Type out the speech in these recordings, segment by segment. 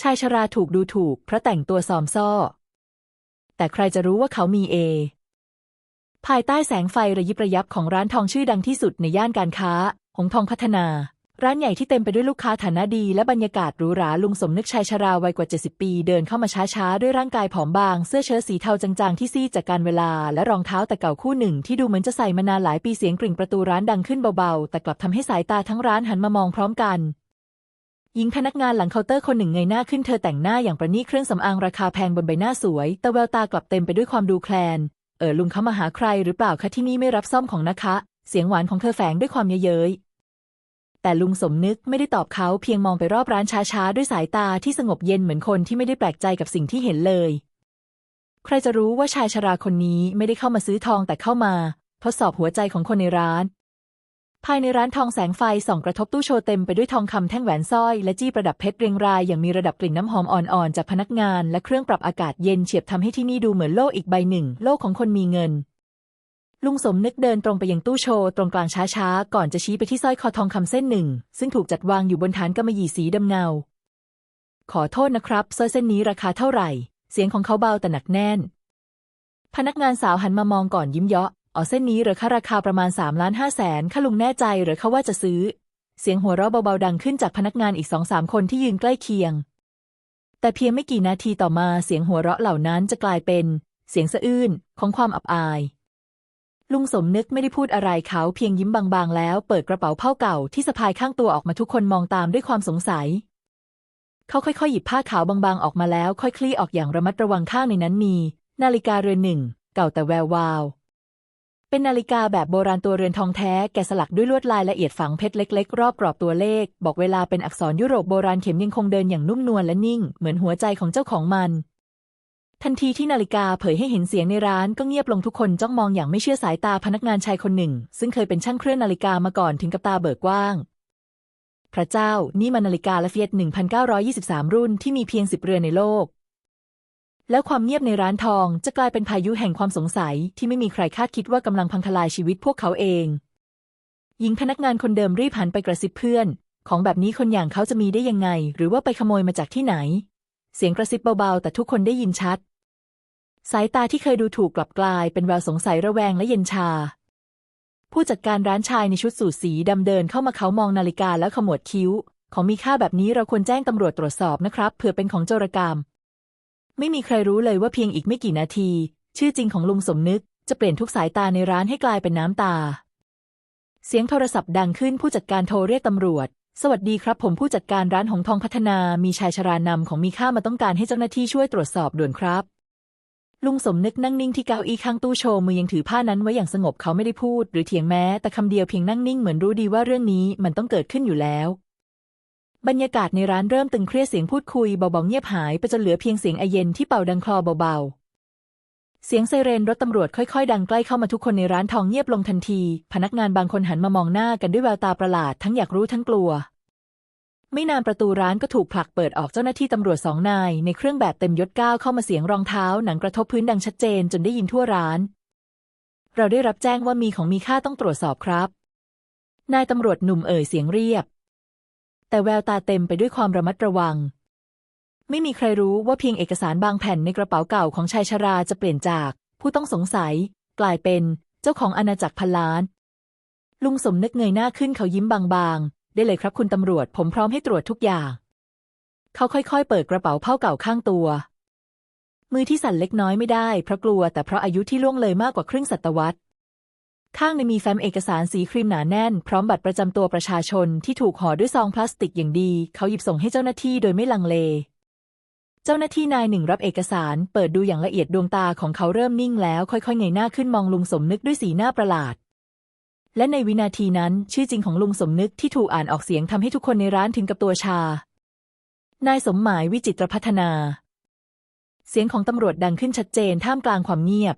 ชายชราถูกดูถูกเพราะแต่งตัวซอมซ่อ แต่ใครจะรู้ว่าเขามีเอ ภายใต้แสงไฟระยิบระยับของร้านทองชื่อดังที่สุดในย่านการค้า หงทองพัฒนา ร้านใหญ่ที่เต็มไปด้วยลูกค้าฐานะดี และบรรยากาศหรูหราลุงสมนึกชายชราวัยกว่า 70 ปีเดินเข้ามาช้าๆ ด้วยร่างกายผอมบาง เสื้อเชิ้ตสีเทาจางๆที่ซีดจากการเวลา และรองเท้าแต่เก่าคู่หนึ่ง ที่ดูเหมือนจะใส่มานานหลายปีเสียงกริ่งประตูร้านดังขึ้นเบาๆ แต่กลับทำให้สายตาทั้งร้านหันมามองพร้อมกัน หญิงพนักงานหลังเคาน์เตอร์คนหนึ่งเงยหน้าขึ้นเธอแต่งหน้าอย่างประณีตเครื่องสำอางราคาแพงบนใบหน้าสวย แต่แววตากลับเต็มไปด้วยความดูแคลน เออลุงเขามาหาใครหรือเปล่าคะที่นี่ไม่รับซ่อมของนะคะ เสียงหวานของเธอแฝงด้วยความเย้ยเย้ยแต่ลุงสมนึกไม่ได้ตอบเขาเพียงมองไปรอบร้านช้าๆ ด้วยสายตาที่สงบเย็นเหมือนคนที่ไม่ได้แปลกใจกับสิ่งที่เห็นเลย ใครจะรู้ว่าชายชราคนนี้ไม่ได้เข้ามาซื้อทองแต่เข้ามา ทดสอบหัวใจของคนในร้าน ภายในร้านทองแสงไฟส่องกระทบตู้โชว์เต็มไปด้วยทองคำแท่งแหวนสร้อยและจี้ประดับเพชรเรียงรายอย่างมีระดับกลิ่นน้ำหอมอ่อนๆจากพนักงานและเครื่องปรับอากาศเย็นเฉียบทำให้ที่นี่ดูเหมือนโลกอีกใบหนึ่ง โลกของคนมีเงิน ลุงสมนึกเดินตรงไปยังตู้โชว์ตรงกลางช้าๆ ก่อนจะชี้ไปที่สร้อยคอทองคำเส้นหนึ่ง ซึ่งถูกจัดวางอยู่บนฐานกำมะหยี่สีดำเงา ขอโทษนะครับสร้อยเส้นนี้ราคาเท่าไหร่ เสียงของเขาเบาแต่หนักแน่น พนักงานสาวหันมามองก่อนยิ้มเยาะ อ๋อเส้นนี้เหรือค่าราคาประมาณ 3 ล้านห้าแสนข้าลุงแน่ใจหรือเขาว่าจะซื้อ เสียงหัวเราะเบาๆดังขึ้นจากพนักงานอีกสองสามคนที่ยืนใกล้เคียง แต่เพียงไม่กี่นาทีต่อมาเสียงหัวเราะเหล่านั้นจะกลายเป็น เสียงสะอื้นของความอับอาย ลุงสมนึกไม่ได้พูดอะไรเขาเพียงยิ้มบางๆ แล้ว เปิดกระเป๋าเผ้าเก่าที่สะพายข้างตัวออกมาทุกคนมองตามด้วยความสงสัย เขาค่อยๆ หยิบผ้าขาวบางๆ ออกมาแล้ว ค่อยคลี่ออกอย่างระมัดระวังข้างในนั้นมี นาฬิกาเรือนหนึ่ง เก่าแต่แวววาว เป็นนาฬิกาแบบโบราณตัวเรือนทองแท้แกะสลักด้วยลวดลายละเอียดฝังเพชรเล็กๆ รอบกรอบตัวเลข บอกเวลาเป็นอักษรยุโรปโบราณเข็มยังคงเดินอย่างนุ่มนวลและนิ่ง เหมือนหัวใจของเจ้าของมัน ทันทีที่นาฬิกาเผยให้เห็นเสียงในร้านก็เงียบลงทุกคนจ้องมองอย่างไม่เชื่อสายตาพนักงานชายคนหนึ่ง ซึ่งเคยเป็นช่างเครื่องนาฬิกามาก่อนถึงกับตาเบิกกว้าง พระเจ้านี่มันนาฬิกาละเฟียต1923 รุ่นที่มีเพียงสิบเรือนในโลก แล้วความเงียบในร้านทองจะกลายเป็นพายุแห่งความสงสัยที่ไม่มีใครคาดคิดว่ากำลังพังทลายชีวิตพวกเขาเอง หญิงพนักงานคนเดิมรีบหันไปกระซิบเพื่อน ของแบบนี้คนอย่างเขาจะมีได้ยังไง หรือว่าไปขโมยมาจากที่ไหน เสียงกระซิบเบาๆ แต่ทุกคนได้ยินชัด สายตาที่เคยดูถูกกลับกลายเป็นแววสงสัยระแวงและเย็นชา ผู้จัดการร้านชายในชุดสูทสีดำเดินเข้ามาเขามองนาฬิกาแล้วขมวดคิ้ว ของมีค่าแบบนี้เราควรแจ้งตำรวจตรวจสอบนะครับเผื่อเป็นของโจรกรรม ไม่มีใครรู้เลยว่าเพียงอีกไม่กี่นาที ชื่อจริงของลุงสมนึกจะเปลี่ยนทุกสายตาในร้านให้กลายเป็นน้ำตา เสียงโทรศัพท์ดังขึ้นผู้จัดการโทรเรียกตำรวจ สวัสดีครับ ผมผู้จัดการร้านหงทองพัฒนามีชายชรานำของมีค่ามาต้องการให้เจ้าหน้าที่ช่วยตรวจสอบด่วนครับ ลุงสมนึกนั่งนิ่งที่เก้าอี้ข้างตู้โชว์มือยังถือผ้านั้นไว้อย่างสงบเขาไม่ได้พูด หรือเถียงแม้แต่คำเดียวเพียงนั่งนิ่งเหมือนรู้ดีว่าเรื่องนี้มันต้องเกิดขึ้นอยู่แล้ว บรรยากาศในร้านเริ่มตึงเครียดเสียงพูดคุยเบาๆเงียบหายไปจนเหลือเพียงเสียงไอเย็นที่เป่าดังคลอเบาๆ เสียงไซเรนรถตำรวจค่อยๆ ดังใกล้เข้ามาทุกคนในร้านทองเงียบลงทันที พนักงานบางคนหันมามองหน้ากันด้วยแววตาประหลาดทั้งอยากรู้ทั้งกลัว ไม่นานประตูร้านก็ถูกผลักเปิดออกเจ้าหน้าที่ตำรวจสองนายในเครื่องแบบเต็มยศก้าวเข้ามาเสียงรองเท้าหนังกระทบพื้นดังชัดเจนจนได้ยินทั่วร้าน เราได้รับแจ้งว่ามีของมีค่าต้องตรวจสอบครับ นายตำรวจหนุ่มเอ่ยเสียงเรียบ แต่แววตาเต็มไปด้วยความระมัดระวัง ไม่มีใครรู้ว่าเพียงเอกสารบางแผ่นในกระเป๋าเก่าของชายชราจะเปลี่ยนจาก ผู้ต้องสงสัย กลายเป็นเจ้าของอาณาจักรพันล้าน ลุงสมนึกเงยหน้าขึ้นเขายิ้มบางๆ ได้เลยครับคุณตำรวจผมพร้อมให้ตรวจทุกอย่าง เขาค่อยๆ เปิดกระเป๋าผ้าเก่าข้างตัว มือที่สั่นเล็กน้อยไม่ได้เพราะกลัวแต่เพราะอายุที่ล่วงเลยมากกว่าครึ่งศตวรรษ ข้างในมีแฟ้มเอกสารสีครีมหนาแน่น พร้อมบัตรประจำตัวประชาชนที่ถูกห่อด้วยซองพลาสติกอย่างดี เขาหยิบส่งให้เจ้าหน้าที่โดยไม่ลังเล เจ้าหน้าที่นายหนึ่งรับเอกสาร เปิดดูอย่างละเอียดดวงตาของเขาเริ่มนิ่งแล้วค่อยๆเงยหน้าขึ้นมองลุงสมนึกด้วยสีหน้าประหลาด และในวินาทีนั้น ชื่อจริงของลุงสมนึกที่ถูกอ่านออกเสียงทำให้ทุกคนในร้านถึงกับตัวชา นายสมหมายวิจิตรพัฒนา เสียงของตำรวจดังขึ้นชัดเจนท่ามกลางความเงียบ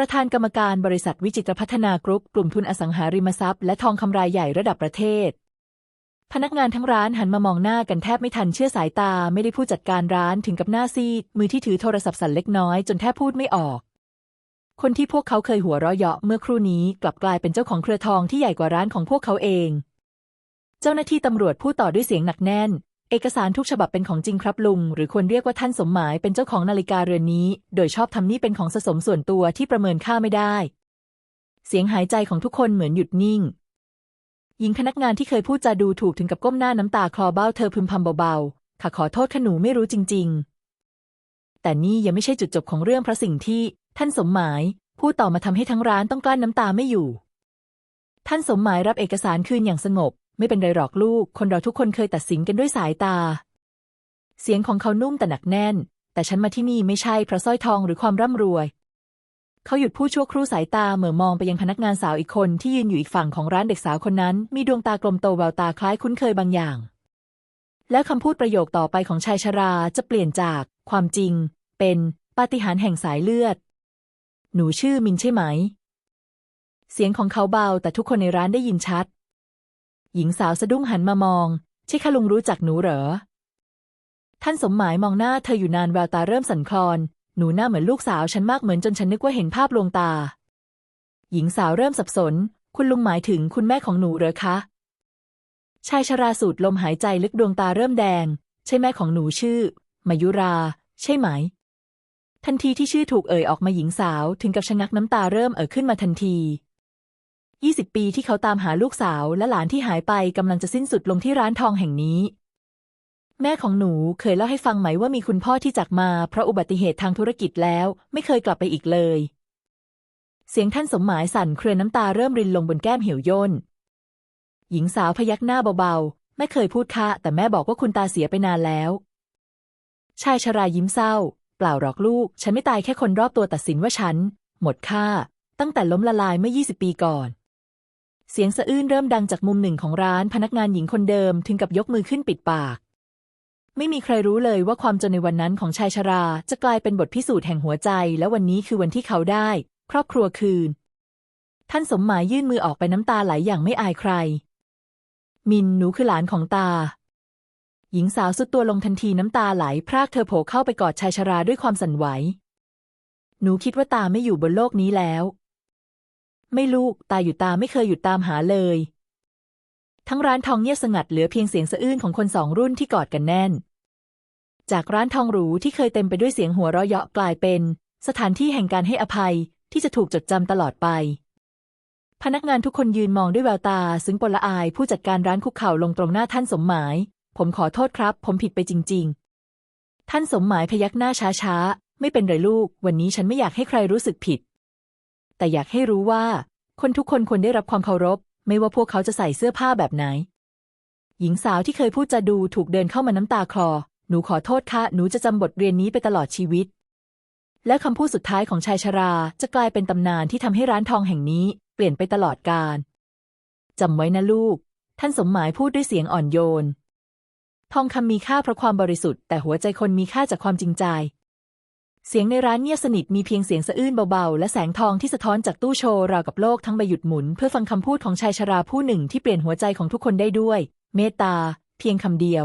ประธานกรรมการบริษัทวิจิตรพัฒนากรุ๊ปกลุ่มทุนอสังหาริมทรัพย์และทองคำรายใหญ่ระดับประเทศ พนักงานทั้งร้านหันมามองหน้ากันแทบไม่ทันเชื่อสายตาไม่ได้ผู้จัดการร้านถึงกับหน้าซีด มือที่ถือโทรศัพท์สั่นเล็กน้อยจนแทบพูดไม่ออก คนที่พวกเขาเคยหัวเราะเยาะเมื่อครู่นี้กลับกลายเป็นเจ้าของเครือทองที่ใหญ่กว่าร้านของพวกเขาเอง เจ้าหน้าที่ตำรวจพูดต่อด้วยเสียงหนักแน่น เอกสารทุกฉบับเป็นของจริงครับลุง หรือควรเรียกว่าท่านสมหมายเป็นเจ้าของนาฬิกาเรือนนี้ โดยชอบทำนี่เป็นของสะสมส่วนตัวที่ประเมินค่าไม่ได้ เสียงหายใจของทุกคนเหมือนหยุดนิ่ง หญิงพนักงานที่เคยพูดจาดูถูกถึงกับก้มหน้าน้ำตาคลอเบ้าเธอพึมพำเบาๆข้าขอโทษขนูไม่รู้จริง ๆ แต่นี่ยังไม่ใช่จุดจบของเรื่องเพราะสิ่งที่ ท่านสมหมายพูดต่อมาทำให้ทั้งร้านต้องกลั้นน้ำตาไม่อยู่ ท่านสมหมายรับเอกสารคืนอย่างสงบ ไม่เป็นไรหรอกลูก คนเราทุกคนเคยตัดสินกันด้วยสายตา เสียงของเขานุ่มแต่หนักแน่น แต่ฉันมาที่นี่ไม่ใช่เพราะสร้อยทองหรือความร่ำรวย เขาหยุดพูดชั่วครู่สายตาเหม่อมองไปยังพนักงานสาวอีกคนที่ยืนอยู่อีกฝั่งของร้านเด็กสาวคนนั้น มีดวงตากลมโตแววตาคล้ายคุ้นเคยบางอย่าง แล้วคำพูดประโยคต่อไปของชายชราจะเปลี่ยนจาก ความจริง เป็นปาฏิหาริย์แห่งสายเลือด หนูชื่อมินใช่ไหม เสียงของเขาเบาแต่ทุกคนในร้านได้ยินชัด หญิงสาวสะดุ้งหันมามองใช่ค่ะลุงรู้จักหนูเหรอ ท่านสมหมายมองหน้าเธออยู่นานแววตาเริ่มสั่นคลอน หนูหน้าเหมือนลูกสาวฉันมากเหมือนจนฉันนึกว่าเห็นภาพลวงตา หญิงสาวเริ่มสับสน คุณลุงหมายถึงคุณแม่ของหนูเหรอคะ ชายชราสูดลมหายใจลึกดวงตาเริ่มแดง ใช่แม่ของหนูชื่อ มายุรา ใช่ไหม ทันทีที่ชื่อถูกเอ่ยออกมาหญิงสาวถึงกับชะงักน้ำตาเริ่มเอ่อขึ้นมาทันที ยี่สิบปีที่เขาตามหาลูกสาวและหลานที่หายไปกำลังจะสิ้นสุดลงที่ร้านทองแห่งนี้ แม่ของหนูเคยเล่าให้ฟังไหมว่ามีคุณพ่อที่จากมาเพราะอุบัติเหตุทางธุรกิจแล้วไม่เคยกลับไปอีกเลย เสียงท่านสมหมายสั่นเครือน้ำตาเริ่มรินลงบนแก้มเหี่ยวย่น หญิงสาวพยักหน้าเบาๆ ไม่เคยพูดค่ะแต่แม่บอกว่าคุณตาเสียไปนานแล้ว ชายชรายิ้มเศร้า เปล่าหรอกลูก ฉันไม่ตายแค่คนรอบตัวตัดสินว่าฉัน หมดค่า ตั้งแต่ล้มละลายเมื่อ 20 ปีก่อน เสียงสะอื้นเริ่มดังจากมุมหนึ่งของร้านพนักงานหญิงคนเดิมถึงกับยกมือขึ้นปิดปาก ไม่มีใครรู้เลยว่าความจนในวันนั้นของชายชราจะกลายเป็นบทพิสูจน์แห่งหัวใจ และวันนี้คือวันที่เขาได้ ครอบครัวคืน ท่านสมหมายยื่นมือออกไปน้ำตาไหลอย่างไม่อายใคร มินหนูคือหลานของตา หญิงสาวสุดตัวลงทันทีน้ำตาไหล พรากเธอโผล่เข้าไปกอดชายชราด้วยความสั่นไหว หนูคิดว่าตาไม่อยู่บนโลกนี้แล้ว ไม่ลูกตาอยู่ตาไม่เคยหยุดตามหาเลย ทั้งร้านทองเงียบสงัดเหลือเพียงเสียงสะอื้นของคนสองรุ่นที่กอดกันแน่น จากร้านทองหรูที่เคยเต็มไปด้วยเสียงหัวเราะเยาะกลายเป็น สถานที่แห่งการให้อภัยที่จะถูกจดจำตลอดไปพนักงานทุกคนยืนมองด้วยแววตา ซึ่งปละอายผู้จัดการร้านคุกเข่าลงตรงหน้าท่านสมหมาย ผมขอโทษครับ ผมผิดไปจริง ๆ ท่านสมหมายพยักหน้าช้าๆ ไม่เป็นไรลูก วันนี้ฉันไม่อยากให้ใครรู้สึกผิด แต่อยากให้รู้ว่า คนทุกคนควรได้รับความเคารพ ไม่ว่าพวกเขาจะใส่เสื้อผ้าแบบไหน หญิงสาวที่เคยพูดจาดูถูกเดินเข้ามาน้ำตาคลอ หนูขอโทษค่ะ หนูจะจำบทเรียนนี้ไปตลอดชีวิต และคำพูดสุดท้ายของชายชราจะกลายเป็นตำนานที่ทำให้ร้านทองแห่งนี้ เปลี่ยนไปตลอดกาลจำไว้นะลูก ท่านสมหมายพูดด้วยเสียงอ่อนโยน ทองคำมีค่าเพราะความบริสุทธิ์แต่หัวใจคนมีค่าจากความจริงใจ เสียงในร้านเงียบสนิทมีเพียงเสียงสะอื้นเบาๆ และแสงทองที่สะท้อนจากตู้โชว์ราวกับโลกทั้งใบหยุดหมุน เพื่อฟังคำพูดของชายชราผู้หนึ่งที่เปลี่ยนหัวใจของทุกคนได้ด้วย เมตตา เพียงคำเดียว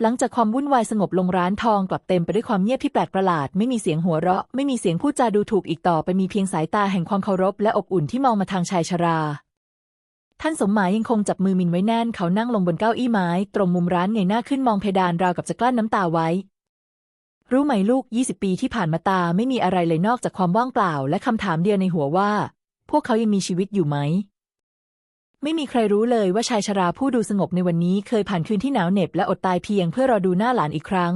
หลังจากความวุ่นวายสงบลงร้านทองกลับเต็มไปด้วยความเงียบที่แปลกประหลาด ไม่มีเสียงหัวเราะ ไม่มีเสียงพูดจาดูถูกอีกต่อไปมีเพียงสายตาแห่งความเคารพและอบอุ่นที่มองมาทางชายชราท่านสมหมายยังคงจับมือมินไว้แน่นเขานั่งลงบนเก้าอี้ไม้ ตรงมุมร้านเงยหน้าขึ้นมองเพดานราวกับจะกลั้นน้ำตาไว้ รู้ไหมลูก 20 ปีที่ผ่านมาตาไม่มีอะไรเลยนอกจากความว่างเปล่า และคำถามเดียวในหัวว่า พวกเขายังมีชีวิตอยู่ไหม ไม่มีใครรู้เลยว่าชายชราผู้ดูสงบในวันนี้เคยผ่านคืนที่หนาวเหน็บและอดตายเพียงเพื่อรอดูหน้าหลานอีกครั้ง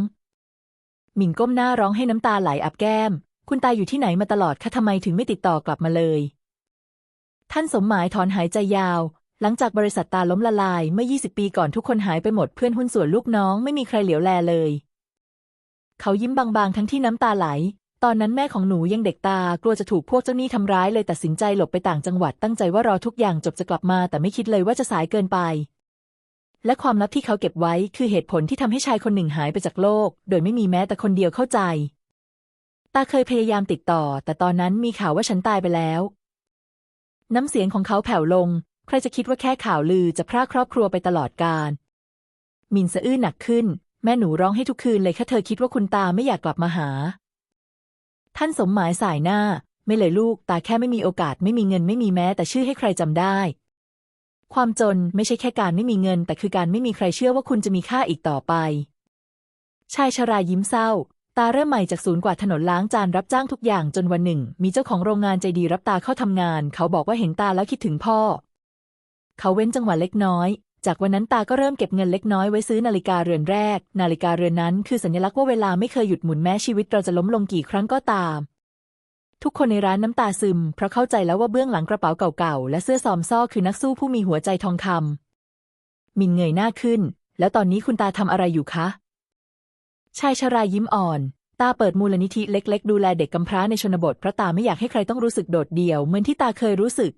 หมิงก้มหน้าร้องให้น้ำตาไหลอับแก้ม คุณตาอยู่ที่ไหนมาตลอดคะทำไมถึงไม่ติดต่อกลับมาเลย ท่านสมหมายถอนหายใจยาวหลังจากบริษัทตาล้มละลายเมื่อ 20 ปีก่อนทุกคนหายไปหมดเพื่อนหุ้นส่วนลูกน้องไม่มีใครเหลียวแลเลย เขายิ้มบางๆ ทั้งที่น้ำตาไหล ตอนนั้นแม่ของหนูยังเด็กตา กลัวจะถูกพวกเจ้าหนี้ทำร้ายเลยตัดสินใจหลบไปต่างจังหวัดตั้งใจว่ารอทุกอย่างจบจะกลับมา แต่ไม่คิดเลยว่าจะสายเกินไป และความลับที่เขาเก็บไว้คือเหตุผลที่ทำให้ชายคนหนึ่งหายไปจากโลก โดยไม่มีแม้แต่คนเดียวเข้าใจ ตาเคยพยายามติดต่อ แต่ตอนนั้นมีข่าวว่าฉันตายไปแล้ว น้ำเสียงของเขาแผ่วลง ใครจะคิดว่าแค่ข่าวลือจะพรากครอบครัวไปตลอดกาลมินสะอื้นหนักขึ้น แม่หนูร้องให้ทุกคืนเลยค่ะเธอคิดว่าคุณตาไม่อยากกลับมาหา ท่านสมหมายสายหน้า ไม่เลยลูก ตาแค่ไม่มีโอกาสไม่มีเงินไม่มีแม้ แต่ชื่อให้ใครจำได้ ความจนไม่ใช่แค่การไม่มีเงิน แต่คือการไม่มีใครเชื่อว่าคุณจะมีค่าอีกต่อไป ชายชรายิ้มเศร้า ตาเริ่มใหม่จากศูนย์กวาดถนนล้างจานรับจ้างทุกอย่างจนวันหนึ่ง มีเจ้าของโรงงานใจดีรับตาเข้าทำงาน เขาบอกว่าเห็นตาแล้วคิดถึงพ่อ เขาเว้นจังหวะเล็กน้อย จากวันนั้นตาก็เริ่มเก็บเงินเล็กน้อยไว้ซื้อนาฬิกาเรือนแรก นาฬิกาเรือนนั้นคือสัญลักษณ์ว่าเวลาไม่เคยหยุดหมุนแม้ชีวิตเราจะล้มลงกี่ครั้งก็ตาม ทุกคนในร้านน้ำตาซึม เพราะเข้าใจแล้วว่าเบื้องหลังกระเป๋าเก่าๆและเสื้อซอมซ่อคือนักสู้ผู้มีหัวใจทองคำมินเงยหน้าขึ้น แล้วตอนนี้คุณตาทำอะไรอยู่คะชายชรายิ้มอ่อน ตาเปิดมูลนิธิเล็ก ๆ ดูแลเด็กกำพร้าในชนบทเพราะตาไม่อยากให้ใครต้องรู้สึกโดดเดี่ยวเหมือนที่ตาเคยรู้สึก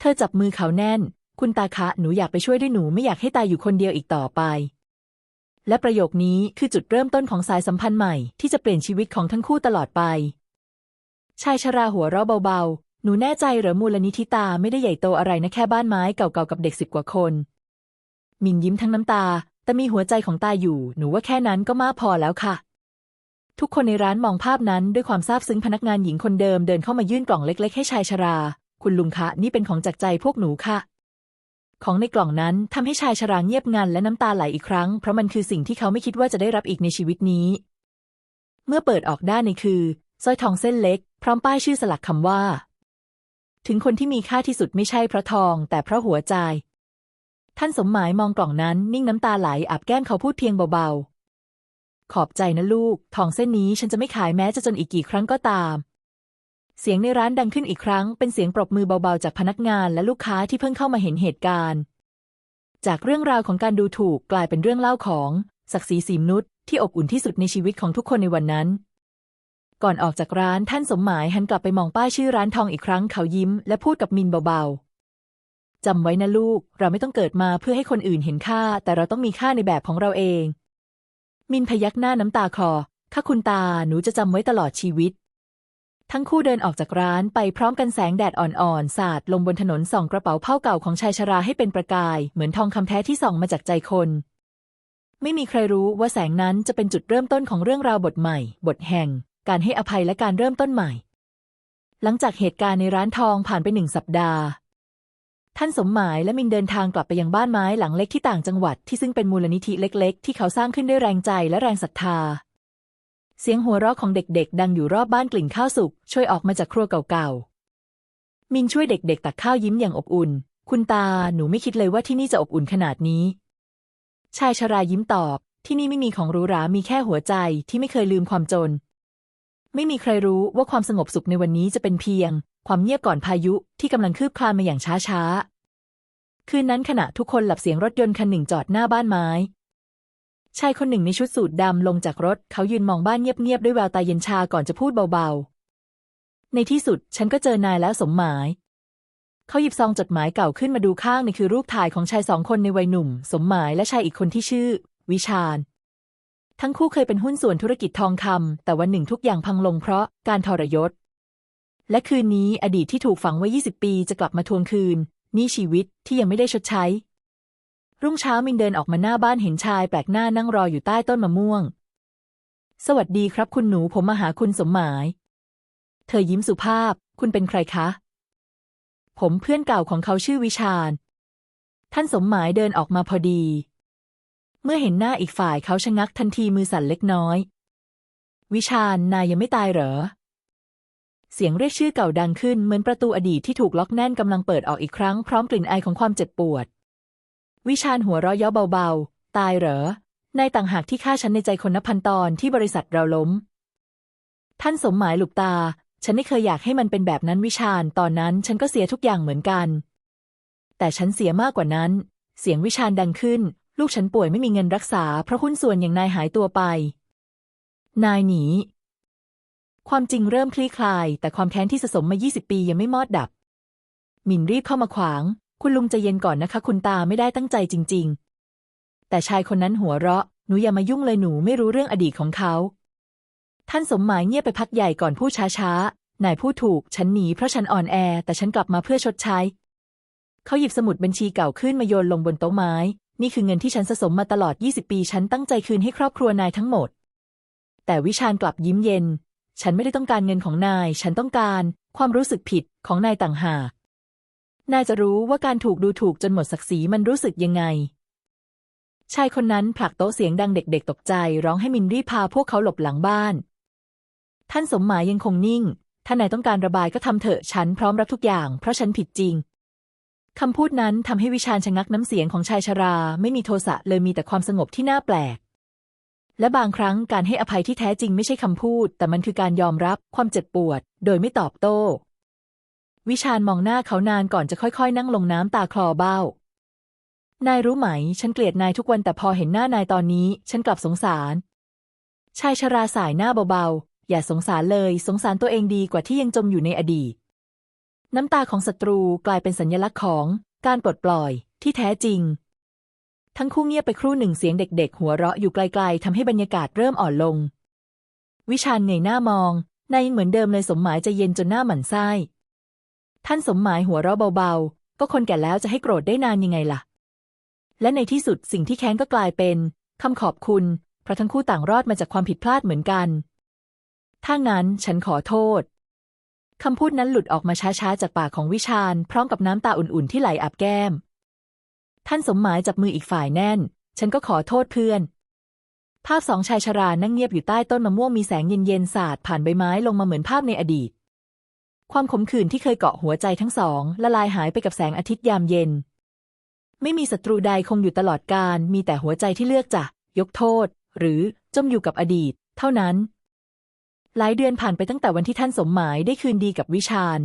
เธอจับมือเขาแน่น คุณตาคะ หนูอยากไปช่วยด้วยหนูไม่อยากให้ตายอยู่คนเดียวอีกต่อไป และประโยคนี้คือจุดเริ่มต้นของสายสัมพันธ์ใหม่ที่จะเปลี่ยนชีวิตของทั้งคู่ตลอดไป ชายชราหัวเราะเบาๆ หนูแน่ใจเหรอมูลนิธิตาไม่ได้ใหญ่โตอะไรนะแค่บ้านไม้เก่าๆกับเด็กสิบกว่าคน มินยิ้มทั้งน้ำตา แต่มีหัวใจของตาอยู่ หนูว่าแค่นั้นก็มากพอแล้วค่ะ ทุกคนในร้านมองภาพนั้นด้วยความซาบซึ้งพนักงานหญิงคนเดิมเดินเข้ามายื่นกล่องเล็ก ๆ ให้ชายชรา คุณลุงคะ นี่เป็นของจากใจพวกหนูค่ะ ของในกล่องนั้นทำให้ชายชราเงียบงันและน้ำตาไหลอีกครั้ง เพราะมันคือสิ่งที่เขาไม่คิดว่าจะได้รับอีกในชีวิตนี้ เมื่อเปิดออกด้านในคือสร้อยทองเส้นเล็ก พร้อมป้ายชื่อสลักคำว่า ถึงคนที่มีค่าที่สุดไม่ใช่เพราะทอง แต่เพราะหัวใจ ท่านสมหมายมองกล่องนั้นนิ่งน้ำตาไหลอาบแก้มเขาพูดเพียงเบาๆขอบใจนะลูก ทองเส้นนี้ฉันจะไม่ขายแม้จะจนอีกกี่ครั้งก็ตาม เสียงในร้านดังขึ้นอีกครั้ง เป็นเสียงปรบมือเบาๆ จากพนักงานและลูกค้าที่เพิ่งเข้ามาเห็นเหตุการณ์ จากเรื่องราวของการดูถูกกลายเป็นเรื่องเล่าของศักดิ์ศรีสีมนุษย์ที่อบอุ่นที่สุดในชีวิตของทุกคนในวันนั้น ก่อนออกจากร้านท่านสมหมายหันกลับไปมองป้ายชื่อร้านทองอีกครั้งเขายิ้ม และพูดกับมินเบาๆจำไว้นะลูก เราไม่ต้องเกิดมาเพื่อให้คนอื่นเห็นค่า แต่เราต้องมีค่าในแบบของเราเอง มินพยักหน้าน้ำตาคอข้าคุณตาหนูจะจำไว้ตลอดชีวิต ทั้งคู่เดินออกจากร้านไปพร้อมกันแสงแดดอ่อนๆ สาดลงบนถนนส่องกระเป๋าเผ้าเก่าของชายชราให้เป็นประกาย เหมือนทองคำแท้ที่ส่องมาจากใจคน ไม่มีใครรู้ว่าแสงนั้นจะเป็นจุดเริ่มต้นของเรื่องราวบทใหม่ บทแห่ง การให้อภัยและการเริ่มต้นใหม่ หลังจากเหตุการณ์ในร้านทองผ่านไปหนึ่งสัปดาห์ ท่านสมหมายและมินเดินทางกลับไปยังบ้านไม้หลังเล็กที่ต่างจังหวัดที่ซึ่งเป็นมูลนิธิเล็ก ๆ ที่เขาสร้างขึ้นด้วยแรงใจและแรงศรัทธา เสียงหัวเราะของเด็กๆ ดังอยู่รอบบ้านกลิ่นข้าวสุกช่วยออกมาจากครัวเก่าๆ มินช่วยเด็กๆ ตักข้าวยิ้มอย่างอบอุ่น คุณตาหนูไม่คิดเลยว่าที่นี่จะอบอุ่นขนาดนี้ ชายชรายิ้มตอบ ที่นี่ไม่มีของหรูหรา มีแค่หัวใจที่ไม่เคยลืมความจน ไม่มีใครรู้ว่าความสงบสุขในวันนี้จะเป็นเพียง ความเงียบก่อนพายุที่กำลังคืบคลานมาอย่างช้าๆ คืนนั้นขณะทุกคนหลับเสียงรถยนต์คันหนึ่งจอดหน้าบ้านไม้ ชายคนหนึ่งในชุดสูทดำลงจากรถ เขายืนมองบ้านเงียบๆด้วยแววตาเย็นชาก่อนจะพูดเบาๆ ในที่สุดฉันก็เจอนายแล้วสมหมาย เขาหยิบซองจดหมายเก่าขึ้นมาดูข้างในคือรูปถ่ายของชายสองคนในวัยหนุ่ม สมหมายและชายอีกคนที่ชื่อ วิชาญ ทั้งคู่เคยเป็นหุ้นส่วนธุรกิจทองคำแต่วันหนึ่งทุกอย่างพังลงเพราะการทรยศ และคืนนี้อดีตที่ถูกฝังไว้ 20 ปีจะกลับมาทวงคืน นี่ชีวิตที่ยังไม่ได้ชดใช้ รุ่งเช้ามินเดินออกมาหน้าบ้านเห็นชายแปลกหน้านั่งรออยู่ใต้ต้นมะม่วง สวัสดีครับคุณหนูผมมาหาคุณสมหมาย เธอยิ้มสุภาพ คุณเป็นใครคะ ผมเพื่อนเก่าของเขาชื่อวิชาญ ท่านสมหมายเดินออกมาพอดี เมื่อเห็นหน้าอีกฝ่ายเขาชะงักทันทีมือสั่นเล็กน้อย วิชาญนายยังไม่ตายเหรอ เสียงเรียกชื่อเก่าดังขึ้นเหมือนประตูอดีตที่ถูกล็อกแน่นกำลังเปิดออกอีกครั้งพร้อมกลิ่นไอของความเจ็บปวด วิชาญหัวเราะเย้าเบาๆ ตายเหรอนายต่างหากที่ฆ่าฉันในใจคนนับพันตอนที่บริษัทเราล้ม ท่านสมหมายหลุบตา ฉันไม่เคยอยากให้มันเป็นแบบนั้นวิชาญตอนนั้นฉันก็เสียทุกอย่างเหมือนกัน แต่ฉันเสียมากกว่านั้น เสียงวิชาญดังขึ้น ลูกฉันป่วยไม่มีเงินรักษา เพราะหุ้นส่วนอย่างนายหายตัวไป นายหนี ความจริงเริ่มคลี่คลาย แต่ความแค้นที่สะสมมา 20 ปียังไม่มอดดับ หมินรีบเข้ามาขวาง คุณลุงใจเย็นก่อนนะคะ คุณตาไม่ได้ตั้งใจจริง ๆ แต่ชายคนนั้นหัวเราะ หนูอย่ามายุ่งเลยหนูไม่รู้เรื่องอดีตของเขา ท่านสมหมายเงียบไปพักใหญ่ก่อนพูดช้าๆ นายพูดถูก ฉันหนีเพราะฉันอ่อนแอ แต่ฉันกลับมาเพื่อชดใช้ เขาหยิบสมุดบัญชีเก่าขึ้นมาโยนลงบนโต๊ะไม้ นี่คือเงินที่ฉันสะสมมาตลอด 20 ปี ฉันตั้งใจคืนให้ครอบครัวนายทั้งหมด แต่วิชาญกลับยิ้มเย็น ฉันไม่ได้ต้องการเงินของนาย ฉันต้องการ ความรู้สึกผิดของนายต่างหาก นายจะรู้ว่าการถูกดูถูกจนหมดศักดิ์ศรีมันรู้สึกยังไง ชายคนนั้นผลักโต๊ะเสียงดังเด็กๆ ตกใจ ร้องให้มินรีพาพวกเขาหลบหลังบ้าน ท่านสมหมายยังคงนิ่ง ถ้านายต้องการระบายก็ทำเถอะฉันพร้อมรับทุกอย่าง เพราะฉันผิดจริงคำพูดนั้นทำให้วิชาญชะงักน้ำเสียงของชายชรา ไม่มีโทสะเลยมีแต่ความสงบที่น่าแปลก และบางครั้งการให้อภัยที่แท้จริงไม่ใช่คำพูด แต่มันคือการยอมรับความเจ็บปวด โดยไม่ตอบโต้ วิชาญมองหน้าเขานานก่อนจะค่อยๆ นั่งลงน้ำตาคลอเบ้า นายรู้ไหม ฉันเกลียดนายทุกวันแต่พอเห็นหน้านายตอนนี้ ฉันกลับสงสาร ชายชราสายหน้าเบาๆ อย่าสงสารเลย สงสารตัวเองดีกว่าที่ยังจมอยู่ในอดีต น้ำตาของศัตรูกลายเป็นสัญลักษณ์ของการปลดปล่อยที่แท้จริง ทั้งคู่เงียบไปครู่หนึ่งเสียงเด็ก ๆ หัวเราะอยู่ไกลๆทำให้บรรยากาศเริ่มอ่อนลง วิชาญเงยหน้ามองนายยังเหมือนเดิมเลยสมหมายใจะเย็นจนหน้าหมันไส้ ท่านสมหมายหัวเราะเบาๆ ก็คนแก่แล้วจะให้โกรธได้นานยังไงล่ะ และในที่สุดสิ่งที่แค้นก็กลายเป็นคำขอบคุณ เพราะทั้งคู่ต่างรอดมาจากความผิดพลาดเหมือนกัน ถ้างั้นฉันขอโทษ คำพูดนั้นหลุดออกมาช้าๆ จากปากของวิชาญ พร้อมกับน้ำตาอุ่นๆ ที่ไหลอาบแก้ม ท่านสมหมายจับมืออีกฝ่ายแน่น ฉันก็ขอโทษเพื่อน ภาพสองชายชรานั่งเงียบอยู่ใต้ต้นมะม่วงมีแสงเย็นๆ สาดผ่านใบไม้ลงมาเหมือนภาพในอดีต ความขมขื่นที่เคยเกาะหัวใจทั้งสอง ละลายหายไปกับแสงอาทิตย์ยามเย็น ไม่มีศัตรูใดคงอยู่ตลอดกาลมีแต่หัวใจที่เลือกจะ ยกโทษ หรือจมอยู่กับอดีต เท่านั้น หลายเดือนผ่านไปตั้งแต่วันที่ท่านสมหมายได้คืนดีกับวิชาญ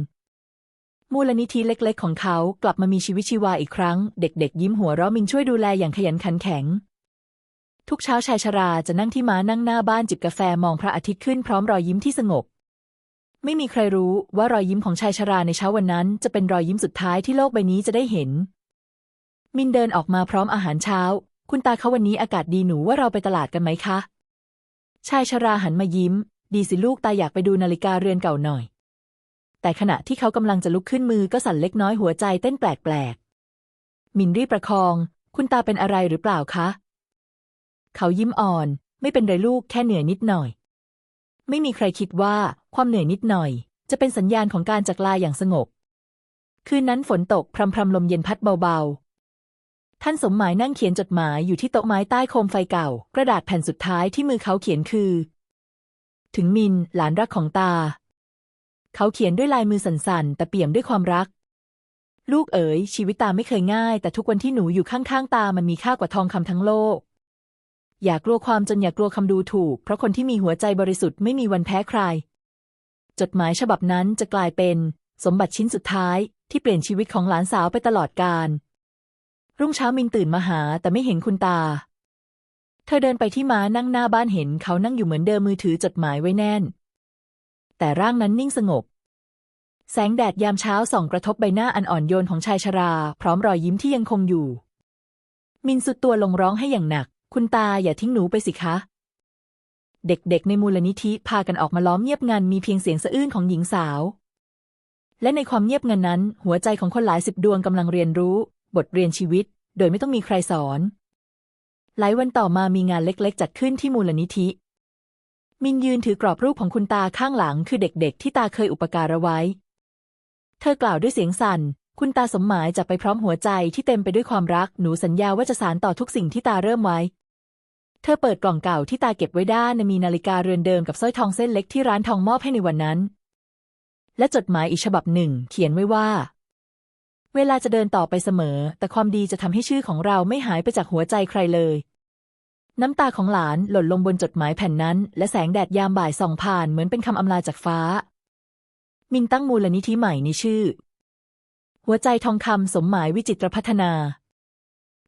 มูลนิธิเล็ก ๆ ของเขากลับมามีชีวิตชีวาอีกครั้ง เด็ก ๆ ยิ้มหัวเราะมินช่วยดูแลอย่างขยันขันแข็ง ทุกเช้าชายชราจะนั่งที่ม้านั่งหน้าบ้านจิบกาแฟมองพระอาทิตย์ขึ้นพร้อมรอยยิ้มที่สงบ ไม่มีใครรู้ว่ารอยยิ้มของชายชราในเช้าวันนั้น จะเป็นรอยยิ้มสุดท้ายที่โลกใบนี้จะได้เห็น มินเดินออกมาพร้อมอาหารเช้า คุณตาเขาวันนี้อากาศดีหนูว่าเราไปตลาดกันไหมคะ ชายชราหันมายิ้ม ดีสิลูกตาอยากไปดูนาฬิกาเรือนเก่าหน่อย แต่ขณะที่เขากำลังจะลุกขึ้นมือก็สั่นเล็กน้อยหัวใจเต้นแปลกๆ มินรีบประคอง คุณตาเป็นอะไรหรือเปล่าคะ เขายิ้มอ่อน ไม่เป็นไรลูกแค่เหนื่อยนิดหน่อย ไม่มีใครคิดว่าความเหนื่อยนิดหน่อย จะเป็นสัญญาณของการจากลาอย่างสงบ คืนนั้นฝนตก พรำพรำลมเย็นพัดเบาๆ ท่านสมหมายนั่งเขียนจดหมายอยู่ที่โต๊ะไม้ใต้โคมไฟเก่า กระดาษแผ่นสุดท้ายที่มือเขาเขียนคือ ถึงมินหลานรักของตา เขาเขียนด้วยลายมือสั่นๆ แต่เปี่ยมด้วยความรัก ลูกเอ๋ยชีวิตตาไม่เคยง่าย แต่ทุกวันที่หนูอยู่ข้างๆตามันมีค่ากว่าทองคำทั้งโลก อย่ากลัวความจนอย่ากลัวคำดูถูก เพราะคนที่มีหัวใจบริสุทธิ์ไม่มีวันแพ้ใคร จดหมายฉบับนั้นจะกลายเป็น สมบัติชิ้นสุดท้าย ที่เปลี่ยนชีวิตของหลานสาวไปตลอดกาลรุ่งเช้ามินตื่นมาหาแต่ไม่เห็นคุณตา เธอเดินไปที่ม้านั่งหน้าบ้านเห็นเขานั่งอยู่เหมือนเดิมมือถือจดหมายไว้แน่น แต่ร่างนั้นนิ่งสงบ แสงแดดยามเช้าส่องกระทบใบหน้าอันอ่อนโยนของชายชรา พร้อมรอยยิ้มที่ยังคงอยู่ มินสุดตัวลงร้องให้อย่างหนัก คุณตาอย่าทิ้งหนูไปสิคะ เด็กๆ ในมูลนิธิพากันออกมาล้อมเงียบงันมีเพียงเสียงสะอื้นของหญิงสาว และในความเงียบงันนั้น หัวใจของคนหลายสิบดวงกำลังเรียนรู้ บทเรียนชีวิต โดยไม่ต้องมีใครสอน หลายวันต่อมามีงานเล็กๆ จัดขึ้นที่มูลนิธิ มินยืนถือกรอบรูปของคุณตาข้างหลัง คือเด็กๆ ที่ตาเคยอุปการะไว้ เธอกล่าวด้วยเสียงสั่นคุณตาสมหมายจากไปพร้อมหัวใจที่เต็มไปด้วยความรัก หนูสัญญาว่าจะสานต่อทุกสิ่งที่ตาเริ่มไว้ เธอเปิดกล่องเก่าที่ตาเก็บไว้ได้านมีนาฬิกาเรือนเดิมกับสร้อยทองเส้นเล็กที่ร้านทองมอบให้ในวันนั้น และจดหมายอีกฉบับหนึ่ง เขียนไว้ว่า เวลาจะเดินต่อไปเสมอ แต่ความดีจะทำให้ชื่อของเราไม่หายไปจากหัวใจใครเลย น้ำตาของหลานหล่นลงบนจดหมายแผ่นนั้น และแสงแดดยามบ่ายส่องผ่านเหมือนเป็นคำอำลาจากฟ้า มินตั้งมูลนิธิใหม่ในชื่อ หัวใจทองคำสมหมายวิจิตรพัฒนา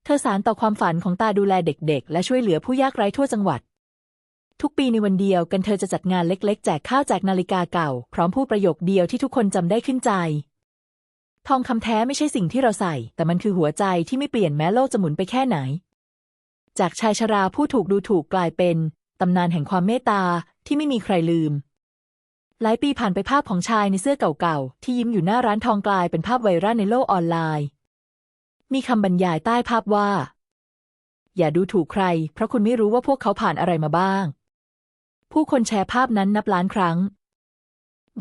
เธอสารต่อความฝันของตาดูแลเด็กๆ และช่วยเหลือผู้ยากไร้ทั่วจังหวัด ทุกปีในวันเดียวกันเธอจะจัดงานเล็ก ๆ แจกข้าวแจกนาฬิกาเก่า พร้อมพูดประโยคเดียวที่ทุกคนจำได้ขึ้นใจ ทองคำแท้ไม่ใช่สิ่งที่เราใส่ แต่มันคือหัวใจที่ไม่เปลี่ยนแม้โลกจะหมุนไปแค่ไหน จากชายชราผู้ถูกดูถูกกลายเป็นตำนานแห่งความเมตตาที่ไม่มีใครลืม หลายปีผ่านไปภาพของชายในเสื้อเก่าๆที่ยิ้มอยู่หน้าร้านทองกลายเป็นภาพไวรัลในโลกออนไลน์ มีคำบรรยายใต้ภาพว่า อย่าดูถูกใคร เพราะคุณไม่รู้ว่าพวกเขาผ่านอะไรมาบ้าง ผู้คนแชร์ภาพนั้นนับล้านครั้ง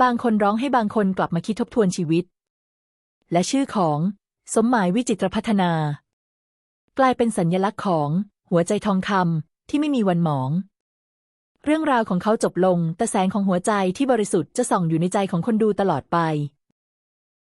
บางคนร้องให้บางคนกลับมาคิดทบทวนชีวิต และชื่อของ สมหมายวิจิตรพัฒนา กลายเป็นสัญลักษณ์ของ หัวใจทองคำที่ไม่มีวันหมอง เรื่องราวของเขาจบลง แต่แสงของหัวใจที่บริสุทธิ์จะส่องอยู่ในใจของคนดูตลอดไป